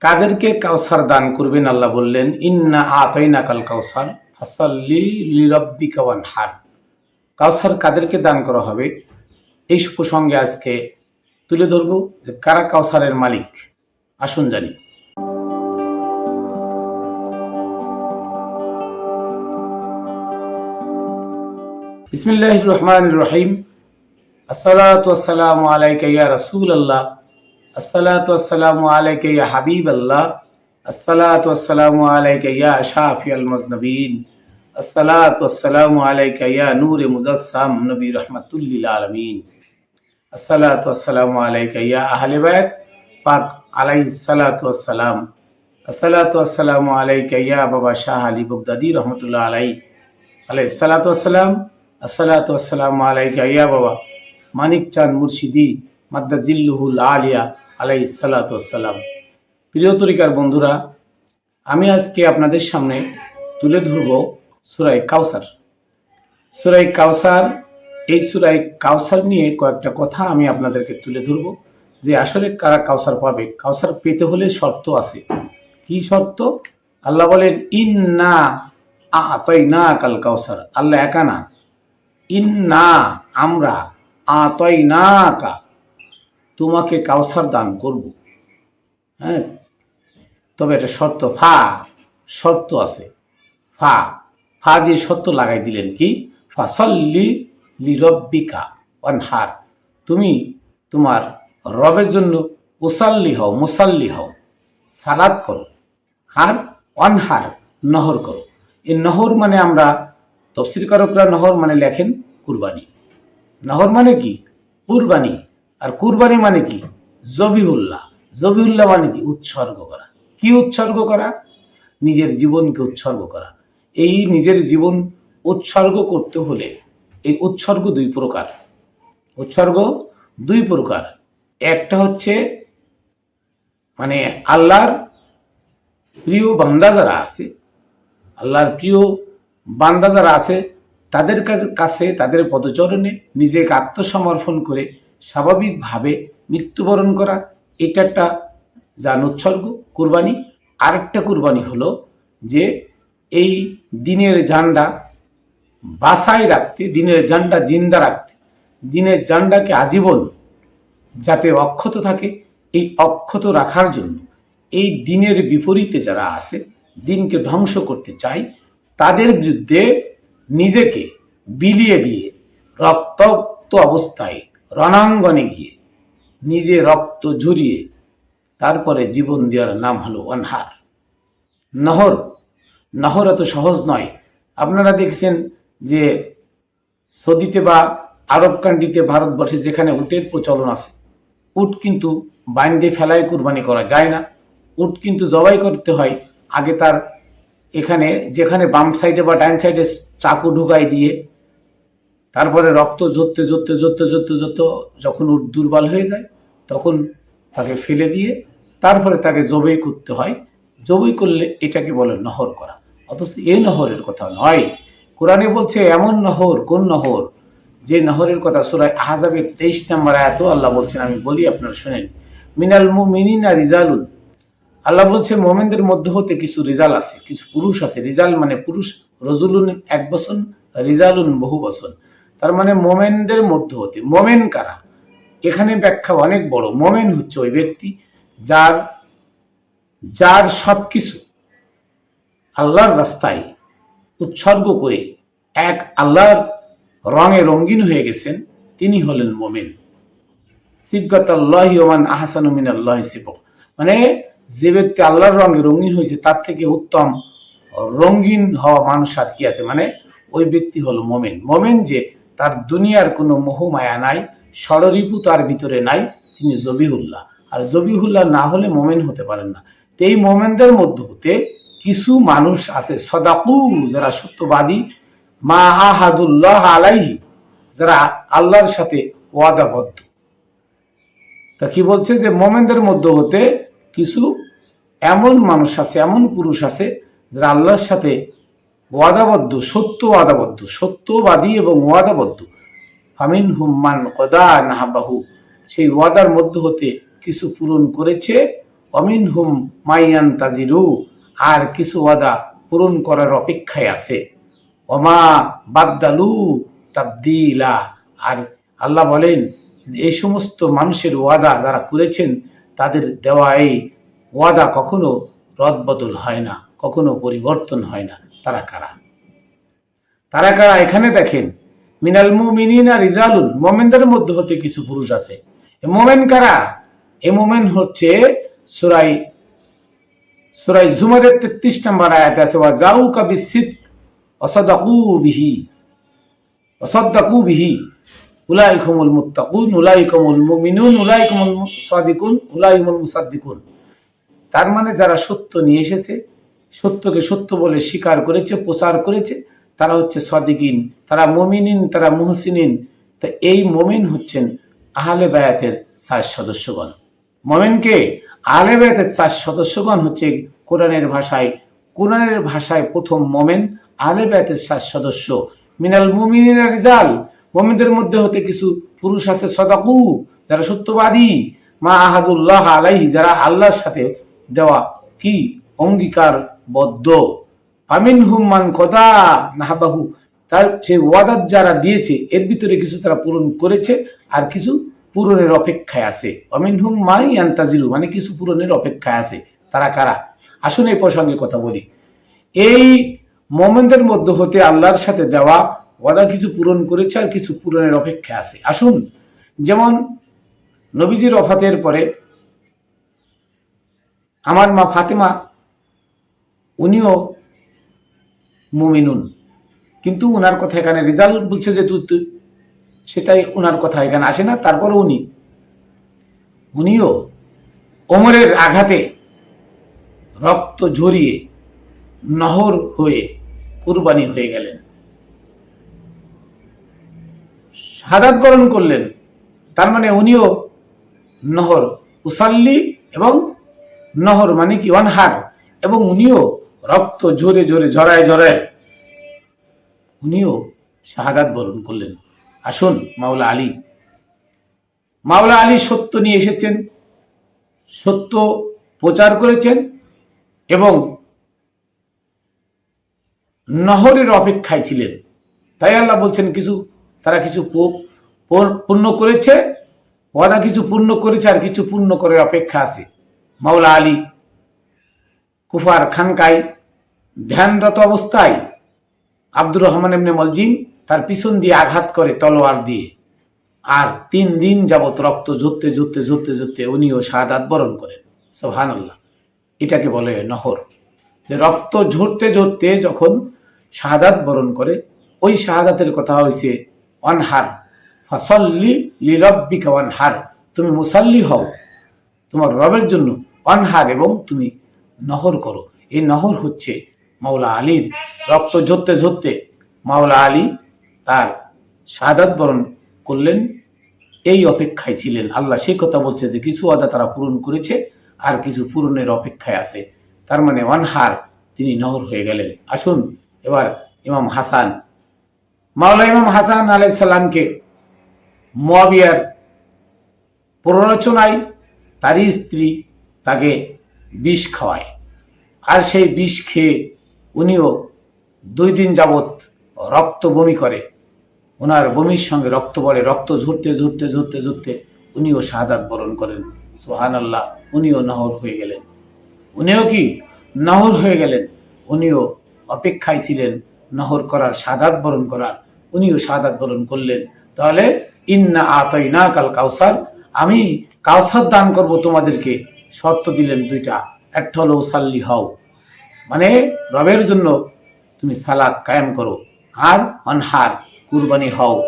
কাদেরকে কাউসার দান করবেন? আল্লাহ বললেন, ইন্না আতইনা কাল কাউসার, ফাসাল্লি ওয়ানহার। কাউসার কাদেরকে দান করা হবে? এই প্রসঙ্গে আজকে তুলে ধরব যে কারা কাউসারের মালিক। আসুন জানি। বিসমিল্লাহ রহমান রহিম। আসসালাতু আলাইকা ইয়া রাসূলুল্লাহ। আসসালাতু আসসালামু ইয়া হাবিবাল্লাহ, আসসালাতু আসসালামু আলাইকা ইয়া শাফিয়াল মুজনবিন, আসসালাতু আসসালামু আলাইকা ইয়া নূরে মুজাসসাম নবী রাহমাতুল লিল আলামিন, আসসালাতু আসসালামু ইয়া আহলে বাইত পাক আলাইহিস সালাতু আসসালাম আসসালাতু আসসালামু ইয়া বাবা শাহ আলী বগদাদি রহমতুল্লাহ আলাই আলাইহিস সালাতু আসসালাম আসসালাতু আসসালামু আলাইকা ইয়া বাবা মানিক চাঁদ মুর্শিদি মাদ্দাজিল্লুহুল আলিয়া আলাই সালাতু আসসালাম প্রিয় তরিকার বন্ধুরা, আমি আজকে আপনাদের সামনে তুলে ধরব সুরাই কাউসার। সুরাই কাউসার, এই সুরাই কাউসার নিয়ে কয়েকটা কথা আমি আপনাদেরকে তুলে ধরব, যে আসলে কারা কাউসার পাবে। কাউসার পেতে হলে শর্ত আছে। কি শর্ত? আল্লাহ বলেন, ইন্না আতই না কাল কাউসার। আল্লাহ একা না। ইন না আমরা আতই না কা তোমাকে কাউসার দান করব। হ্যাঁ? তবে এটা শর্ত, ফা, শর্ত আছে। ফা ফা দিয়ে শর্ত লাগাই দিলেন কি? ফাসল্লি লিরব্বিকা অনহার তুমি তোমার রবের জন্য মুসাল্লি হও মুসাল্লি হও সালাদ করো। আর অনহার নহর করো। এই নহর মানে আমরা তফসির কারকরা নহর মানে লেখেন কুরবানি। নহর মানে কি? কুরবানি। আর কুরবানি মানে কি? জবিহুল্লাহ। জবিউল্লাহ মানে কি? উৎসর্গ করা। কি উৎসর্গ করা? নিজের জীবনকে উৎসর্গ করা। এই নিজের জীবন উৎসর্গ করতে হলে এই উৎসর্গ দুই প্রকার। উৎসর্গ দুই প্রকার। একটা হচ্ছে মানে আল্লাহর প্রিয় বান্দা যারা আছে, আল্লাহর প্রিয় বান্দা যারা আছে, তাদের কাছে তাদের পদচরণে নিজেকে আত্মসমর্পণ করে স্বাভাবিকভাবে মৃত্যুবরণ করা, এটা একটা যান উৎসর্গ, কুরবানি। আরেকটা কুরবানি হলো যে এই দিনের জান্ডা বাসায় রাখতে, দিনের জান্ডা জিন্দা রাখতে, দিনের জান্ডাকে আজীবন যাতে অক্ষত থাকে, এই অক্ষত রাখার জন্য এই দিনের বিপরীতে যারা আছে, দিনকে ধ্বংস করতে চায়, তাদের বিরুদ্ধে নিজেকে বিলিয়ে দিয়ে রক্তাক্ত অবস্থায় রণাঙ্গনে গিয়ে নিজে রক্ত ঝরিয়ে তারপরে জীবন দেওয়ার নাম হলো অনহার। নহর নহর এত সহজ নয়। আপনারা দেখছেন যে সৌদিতে বা আরব কান্ট্রিতে ভারতবর্ষে যেখানে উটের প্রচলন আছে, উট কিন্তু বাইন্দে ফেলায় কুরবানি করা যায় না। উট কিন্তু জবাই করতে হয় আগে তার এখানে, যেখানে বাম সাইডে বা ডান সাইডে চাকু ঢুকাই দিয়ে তারপরে রক্ত জড়তে জড়তে জড়তে জড়তে জড়তে যখন দুর্বল হয়ে যায়, তখন তাকে ফেলে দিয়ে তারপরে তাকে জবাই করতে হয়। জবাই করলে এটাকে বলে নহর করা। অথচ এই নহরের কথা নয়। কোরআনে বলছে, এমন নহর, কোন নহর? যে নহরের কথা সুরায় আহাজাবের তেইশ নম্বর এত আল্লাহ বলছেন, আমি বলি আপনারা শোনেন, মিনাল মুমিনিনা রিজালুন। আল্লাহ বলছে, মোমেনদের মধ্যে হতে কিছু রিজাল আছে, কিছু পুরুষ আছে। রিজাল মানে পুরুষ, রজুলুন এক বছর রিজালুন বহু বছর তার মানে মোমেনদের মধ্যে হতে। মোমেন কারা? এখানে ব্যাখ্যা অনেক বড়। মোমেন হচ্ছে ওই ব্যক্তি যার যার সব কিছু আল্লাহর রাস্তায় উৎসর্গ করে এক আল্লাহর রঙে রঙিন হয়ে গেছেন, তিনি হলেন মোমেন। সিবগত আহসানু আল্লাহ সিবক মানে যে ব্যক্তি আল্লাহর রঙে রঙিন হয়েছে, তার থেকে উত্তম রঙিন হওয়া মানুষ আর কি আছে? মানে ওই ব্যক্তি হলো মোমেন। মোমেন যে তার দুনিয়ার কোনো মোহ মায়া নাই, ষড়রিপু তার ভিতরে নাই, তিনি জবিহুল্লাহ। আর জবিহুল্লাহ না হলে মোমেন হতে পারেন না। তো এই মোমেনদের মধ্য হতে কিছু মানুষ আছে, সদাকু, যারা সত্যবাদী, মা আহাদুল্লাহ আলাইহি, যারা আল্লাহর সাথে ওয়াদাবদ্ধ। তা কি বলছে যে মোমেনদের মধ্যে হতে কিছু এমন মানুষ আছে, এমন পুরুষ আছে, যারা আল্লাহর সাথে ওয়াদাবদ্ধ সত্য ওয়াদাবদ্ধ সত্যবাদী এবং ওয়াদাবদ্ধ ফামিন হুম্মান কদা নাহাবাহু। সেই ওয়াদার মধ্যে হতে কিছু পূরণ করেছে। অমিন হুম মাইয়ান তাজিরু। আর কিছু ওয়াদা পূরণ করার অপেক্ষায় আছে। ওমা বাদ্দালু তাবদিলা। আর আল্লাহ বলেন যে, এই সমস্ত মানুষের ওয়াদা যারা করেছেন, তাদের দেওয়া এই ওয়াদা কখনো রদবদল হয় না, কখনো পরিবর্তন হয় না। তারা কারা? তারা কারা? এখানে দেখেন, মিনাল মুমিনিনা রিজালুন, মোমেনদের মধ্যে হতে কিছু পুরুষ আছে। মোমেন কারা? এ মোমেন হচ্ছে সুরাই সুরাই জুমারের তেত্রিশ নম্বর আয়াত আছে ওয়া বিহি বিহি মুত্তাকুন মুমিনুন সাদিকুন মুসাদ্দিকুন। তার মানে যারা সত্য নিয়ে এসেছে সত্যকে সত্য বলে স্বীকার করেছে, প্রচার করেছে। তারা হচ্ছে সদিকিন, তারা মমিনিন, তারা মুহসিনিন। তা এই মমিন হচ্ছেন আহলে বায়াতের চার সদস্যগণ। মমিনকে আহলে বায়াতের চার সদস্যগণ হচ্ছে কোরআনের ভাষায় কোরআনের ভাষায় প্রথম মোমেন, আহলে বায়াতের চার সদস্য। মিনাল মুমিনিনা রিজাল, মোমিনদের মধ্যে হতে কিছু পুরুষ আছে সদাকু, যারা সত্যবাদী। মা আহাদুল্লাহ আলাইহি, যারা আল্লাহর সাথে দেওয়া কি অঙ্গীকার বদ্ধ। আমিন হুম্মান কদা নাহাবাহু। তার সে ওয়াদাত যারা দিয়েছে, এর ভিতরে কিছু তারা পূরণ করেছে আর কিছু পূরণের অপেক্ষায় আছে। অমিন হুম মাই আন্তাজিরু মানে কিছু পূরণের অপেক্ষায় আছে। তারা কারা? আসুন এই প্রসঙ্গে কথা বলি। এই মোমেনদের মধ্যে হতে আল্লাহর সাথে দেওয়া ওয়াদা কিছু পূরণ করেছে আর কিছু পূরণের অপেক্ষা আছে। আসুন, যেমন নবীজির অফাতের পরে আমার মা ফাতেমা উনিও মুমিনুন। কিন্তু উনার কথা এখানে রেজাল্ট বলছে যে তুই সেটাই উনার কথা এখানে আসে না, তারপরে উনি। উনিও ওমরের আঘাতে রক্ত ঝরিয়ে নহর হয়ে কুরবানি হয়ে গেলেন। সাদাত বরণ করলেন। তার মানে উনিও নহর, উসাল্লি এবং নহর মানে কি, অনহার। এবং উনিও রক্ত জোরে জোরে জড়ায় জড়ায় উনিও শাহাদাত বরণ করলেন। আসুন, মাওলা আলী। মাওলা আলী সত্য নিয়ে এসেছেন, সত্য প্রচার করেছেন এবং নহরের অপেক্ষায় ছিলেন। তাই আল্লাহ বলছেন, কিছু, তারা কিছু পূর্ণ করেছে, ওয়াদা কিছু পূর্ণ করেছে আর কিছু পূর্ণ করে অপেক্ষা আছে। মাওলা আলী কুফার খানকায় ধ্যানরত অবস্থায় আব্দুর রহমান এমনি মলজিম তার পিছন দিয়ে আঘাত করে তলোয়ার দিয়ে। আর তিন দিন যাবত রক্ত ঝরতে ঝরতে ঝরতে ঝরতে উনিও শাহাদাত বরণ করেন। সোহান আল্লাহ এটাকে বলে নহর। যে রক্ত ঝরতে ঝরতে যখন শাহাদাত বরণ করে, ওই শাহাদাতের কথা হয়েছে অনহার। ফসল্লি লিরব্বিকা অনহার তুমি মুসাল্লি হও। তোমার রবের জন্য অনহার এবং তুমি নহর করো। এই নহর হচ্ছে মাওলা আলীর রক্ত ঝরতে ঝরতে মাওলা আলী তার শাহাদাত বরণ করলেন, এই অপেক্ষায় ছিলেন। আল্লাহ সেই কথা বলছে যে, কিছু আদা তারা পূরণ করেছে আর কিছু পূরণের অপেক্ষায় আছে। তার মানে অনহার তিনি নহর হয়ে গেলেন। আসুন এবার ইমাম হাসান, মাওলা ইমাম হাসান আলাইসাল্লামকে মোয়াবিয়ার প্ররোচনায় তারই স্ত্রী তাকে বিষ খাওয়ায়। আর সেই বিষ খেয়ে উনিও দুই দিন যাবৎ রক্ত বমি করে। ওনার বমির সঙ্গে রক্ত পড়ে, রক্ত ঝরতে ঝরতে ঝরতে ঝরতে উনিও শাহাদাত বরণ করেন। সোহান আল্লাহ উনিও নহর হয়ে গেলেন। উনিও কি নহর হয়ে গেলেন? উনিও অপেক্ষায় ছিলেন নহর করার সাদাত বরণ করার। উনিও সাদাত বরণ করলেন। তাহলে, ইন্না আতই না কাল কাউসার আমি কাউসার দান করব তোমাদেরকে। শর্ত দিলেন দুইটা একটা হলো সাল্লি হও। মানে রবের জন্য তুমি সালাদ কায়েম করো। আর অনহার, কুরবানি হও।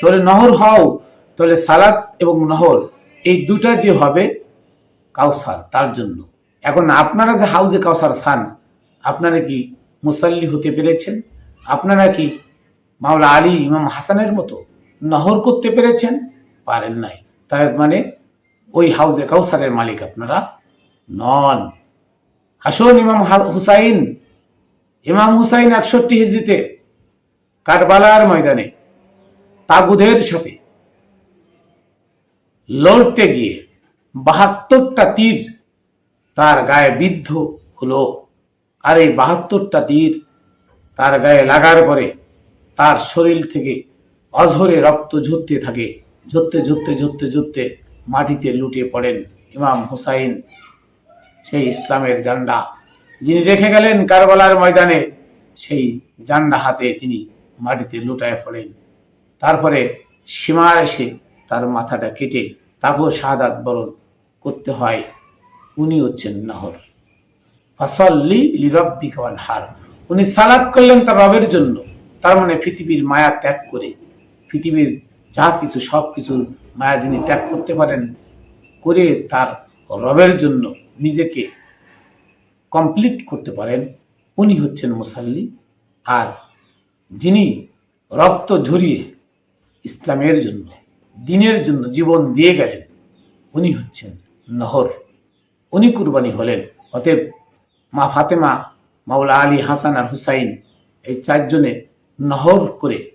তাহলে নহর হও, তাহলে সালাদ এবং নহর, এই দুটা যে হবে কাউসার, তার জন্য। এখন আপনারা যে হাউজে কাউসার সান আপনারা কি মুসাল্লি হতে পেরেছেন? আপনারা কি মাওলা আলী, ইমাম হাসানের মতো নহর করতে পেরেছেন? পারেন নাই। তার মানে ওই হাউজে কাউসারের মালিক আপনারা নন। আসুন ইমাম হুসাইন। ইমাম হুসাইন একষট্টি হিজড়িতে কারবালার ময়দানে তাগুদের সাথে লড়তে গিয়ে বাহাত্তরটা তীর তার গায়ে বিদ্ধ হলো। আর এই বাহাত্তরটা তীর তার গায়ে লাগার পরে তার শরীর থেকে অঝরে রক্ত ঝরতে থাকে। ঝরতে ঝরতে ঝরতে ঝরতে মাটিতে লুটিয়ে পড়েন ইমাম হুসাইন। সেই ইসলামের জান্ডা। যিনি রেখে গেলেন কারবালার ময়দানে, সেই জান্ডা হাতে তিনি মাটিতে লুটায় পড়েন তারপরে সীমার এসে তার মাথাটা কেটে তাকেও শাহাদাত বরণ করতে হয়। উনি হচ্ছেন নহর। হার উনি সালাদ করলেন তার রবের জন্য। তার মানে পৃথিবীর মায়া ত্যাগ করে। পৃথিবীর যা কিছু সব কিছুর মায়া যিনি ত্যাগ করতে পারেন, করে তার রবের জন্য নিজেকে কমপ্লিট করতে পারেন, উনি হচ্ছেন মুসাল্লি। আর যিনি রক্ত ঝরিয়ে ইসলামের জন্য, দিনের জন্য জীবন দিয়ে গেলেন, উনি হচ্ছেন নহর। উনি কুরবানি হলেন। অতএব মা ফাতেমা, মাওলা আলী হাসান আর হুসাইন এই চারজনে নহর করে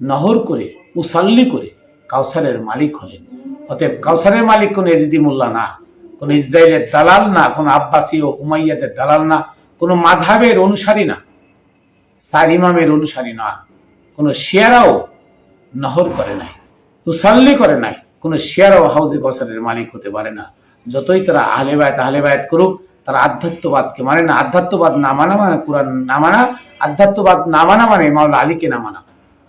নহর করে, মুসাল্লি করে কাউসারের মালিক হলেন। অতএব কাউসারের মালিক কোনো এজিদি মোল্লা না। কোনো ইসরায়েলের দালাল না, কোনো আব্বাসী ও উমাইয়াদের দালাল না, কোনো মাঝহাবের অনুসারী না, সার ইমামের অনুসারী না, কোনো শিয়ারাও নহর করে নাই তুসাল্লি করে নাই, কোনো শিয়ারাও হাউজে কসারের মালিক হতে পারে না। যতই তারা আহলে বায়াত আহলে বায়াত করুক, তারা আধ্যাত্মবাদকে মানে না, আধ্যাত্মবাদ না মানা মানে কোরআন না মানা, আধ্যাত্মবাদ না মানা মানে মাওলা আলীকে না মানা।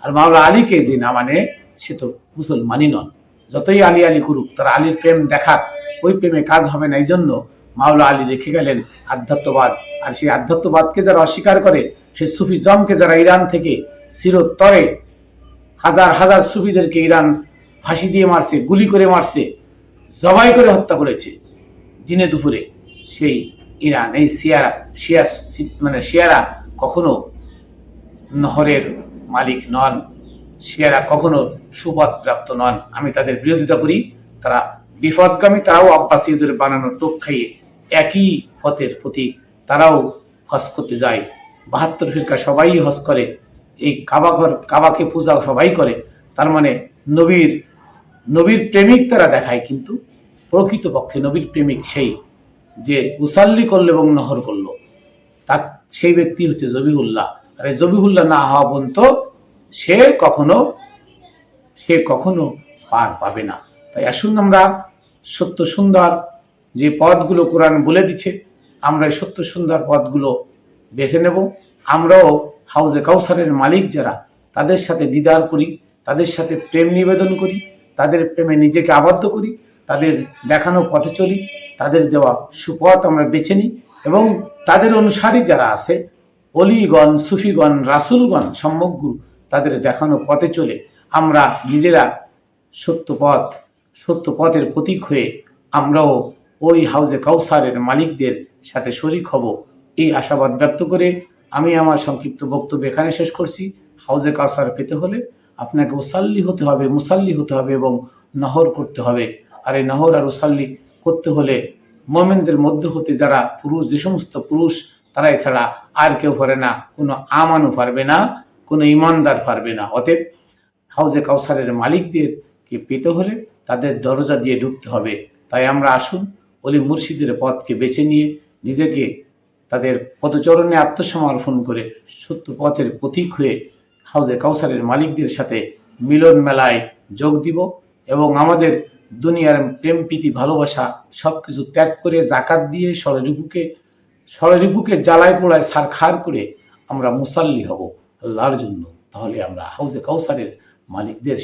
আর মাওলা আলীকে যে না মানে সে তো মুসলমানই নন। যতই আলী আলী করুক, তারা আলীর প্রেম দেখাক ওই প্রেমে কাজ হবে না এই জন্য মাওলা আলী রেখে গেলেন আধ্যাত্মবাদ। আর সেই আধ্যাত্মবাদকে যারা অস্বীকার করে সে সুফি জমকে যারা ইরান থেকে চিরতরে হাজার হাজার সুফিদেরকে ইরান ফাঁসি দিয়ে মারছে, গুলি করে মারছে, জবাই করে হত্যা করেছে, দিনে দুপুরে সেই ইরান, এই শিয়ারা, শিয়া মানে শিয়ারা কখনো নহরের মালিক নন, শিয়ারা কখনো সুপথ প্রাপ্ত নন। আমি তাদের বিরোধিতা করি, তারা বিপদগামী তারাও আব্বাসীদের বানানো টোপ খাইয়ে একই পথের প্রতীক। তারাও হজ করতে যায়। বাহাত্তর ফিরকা সবাই হজ করে। এই কাবাঘর, কাবাকে পূজা সবাই করে। তার মানে নবীর নবীর প্রেমিক তারা দেখায় কিন্তু প্রকৃতপক্ষে নবীর প্রেমিক সেই যে উসাল্লি করল এবং নহর করল। তার, সেই ব্যক্তি হচ্ছে জবিহুল্লাহ। আর জবিহুল্লাহ না হওয়া পর্যন্ত সে কখনো সে কখনো পার পাবে না। তাই আসুন আমরা সত্য সুন্দর যে পদগুলো কোরআন বলে দিচ্ছে, আমরা সত্য সুন্দর পদগুলো বেছে নেব। আমরাও হাউজে কাউসারের মালিক যারা, তাদের সাথে দিদার করি, তাদের সাথে প্রেম নিবেদন করি, তাদের প্রেমে নিজেকে আবদ্ধ করি, তাদের দেখানো পথে চলি, তাদের দেওয়া সুপথ আমরা বেছে নিই এবং তাদের অনুসারী যারা আছে, অলিগণ, সুফিগণ, রাসুলগণ সম্যকগুরু তাদের দেখানো পথে চলে আমরা নিজেরা সত্য পথ সত্য পথের প্রতীক হয়ে আমরাও ওই হাউজে কাউসারের মালিকদের সাথে শরিক হব। এই আশাবাদ ব্যক্ত করে আমি আমার সংক্ষিপ্ত বক্তব্য এখানে শেষ করছি। হাউজে কাউসার পেতে হলে আপনাকে ওসাল্লি হতে হবে, মুসাল্লি হতে হবে এবং নহর করতে হবে। আর এই নহর আর ওসাল্লি করতে হলে মোমেনদের মধ্যে হতে যারা পুরুষ, যে সমস্ত পুরুষ, তারা এছাড়া আর কেউ পারে না, কোনো আমানও পারবে না, কোনো ইমানদার পারবে না। অতএব হাউজে কাউসারের মালিকদেরকে পেতে হলে তাদের দরজা দিয়ে ঢুকতে হবে। তাই আমরা আসুন, অলি মুর্শিদের পথকে বেছে নিয়ে নিজেকে তাদের পদচরণে আত্মসমর্পণ করে সত্য পথের প্রতীক হয়ে হাউজে কাউসারের মালিকদের সাথে মিলন মেলায় যোগ দিব এবং আমাদের দুনিয়ার প্রেম, প্রীতি, ভালোবাসা সব কিছু ত্যাগ করে জাকাত দিয়ে ষড়রিপুকে ষড়রিপুকে জ্বালায় পোড়ায় সারখার করে আমরা মুসাল্লি হব আল্লাহর জন্য। তাহলে আমরা হাউজে কাউসারের মালিকদের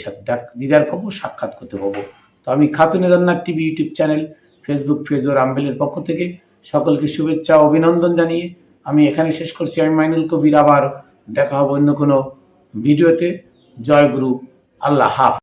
দিদার পাবো সাক্ষাৎ করতে পাবো। তো আমি Khatun এদান্নার TV YouTube channel, Facebook page ও রামবেলের পক্ষ থেকে সকলকে শুভেচ্ছা অভিনন্দন জানিয়ে আমি এখানে শেষ করছি। আমি মাইনুল কবির আবার দেখা হবে অন্য কোনো ভিডিওতে। জয় গুরু, আল্লাহ হাফ